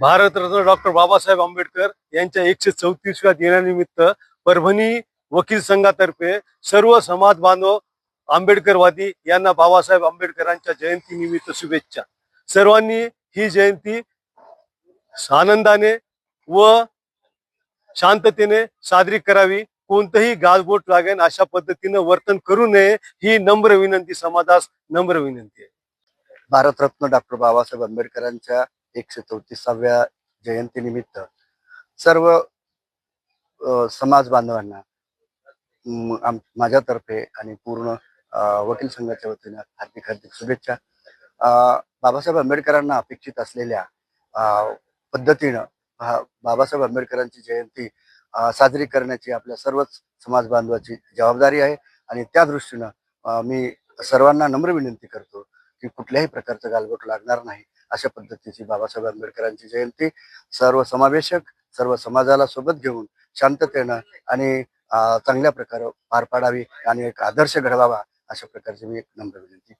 Bharat Ratna doctor Babasaheb Ambedkar यांच्या एकशे चौतीसव्या दिनानिमित्त परभणी वकील संघातर्फे सर्व समाज बांधव आंबेडकरवादी यांना बाबासाहेब आंबेडकरांच्या जयंतीनिमित्त शुभेच्छा. सर्वांनी ही जयंती आनंदाने व शांततेने साजरी करावी. कोणतंही गाजबोट लागेल अशा पद्धतीनं वर्तन करू नये ही नम्र विनंती समाजास नम्र विनंती आहे. भारतरत्न डॉक्टर बाबासाहेब आंबेडकरांच्या एकशे चौतीसाव्या जयंतीनिमित्त सर्व समाज बांधवांना माझ्यातर्फे आणि पूर्ण वकील संघाच्या वतीने हार्दिक हार्दिक शुभेच्छा. बाबासाहेब आंबेडकरांना अपेक्षित असलेल्या पद्धतीनं बाबासाहेब आंबेडकरांची जयंती साजरी करण्याची आपल्या सर्वच समाज बांधवाची जबाबदारी आहे आणि त्या दृष्टीनं मी सर्वांना नम्र विनंती करतो की कुठल्याही प्रकारचं गालबोट लागणार नाही. अशा पद्धतीची बाबासाहेब आंबेडकरांची जयंती सर्व समावेशक सर्व समाजाला सोबत घेऊन शांततेनं आणि चांगल्या प्रकारे पार पाडावी आणि एक आदर्श घडवावा अशा प्रकारची मी एक नम्र विनंती